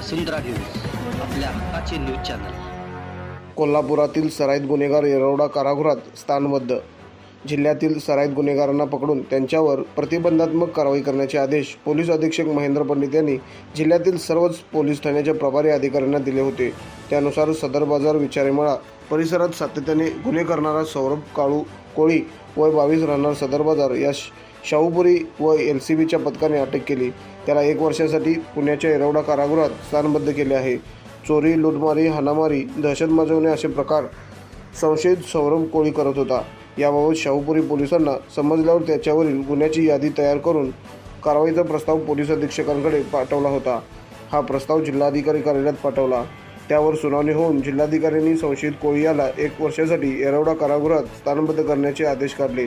वसुंधरा news आपल्या हक्काचे news channel. कोल्हापुरातील सराईत गुन्हेगार येरवडा कारागृहात स्थानबद्ध. जिल्ह्यातील सराईत गुन्हेगारांना पकडून त्यांच्यावर प्रतिबंधात्मक कारवाई करण्याचे आदेश पोलीस अधीक्षक महेंद्र पंडित यांनी जिल्ह्यातील सर्वच पोलीस ठाण्याच्या प्रभारी अधिकाऱ्यांना दिले होते. त्यानुसार सदर बाजार विचारेमळा परिसरात सातत्याने गुन्हे करणारा सौरभ काळू कोळी वय बावीस राहणार सदर बाजार या शाहूपुरी व एल सी बीच्या पथकाने अटक केली. त्याला एक वर्षासाठी पुण्याच्या येरवडा कारागृहात स्थानबद्ध केले आहे. चोरी लुटमारी हाणामारी दहशत माजवणे असे प्रकार संशयित सौरभ कोळी करत होता. याबाबत शाहूपुरी पोलिसांना समजल्यावर त्याच्यावरील गुन्ह्याची यादी तयार करून कारवाईचा प्रस्ताव पोलीस अधीक्षकांकडे पाठवला होता. हा प्रस्ताव जिल्हाधिकारी कार्यालयात पाठवला. त्यावर सुनावणी होऊन जिल्हाधिकाऱ्यांनी संशयित कोळी याला एक वर्षासाठी येरवडा कारागृहात स्थानबद्ध करण्याचे आदेश काढले.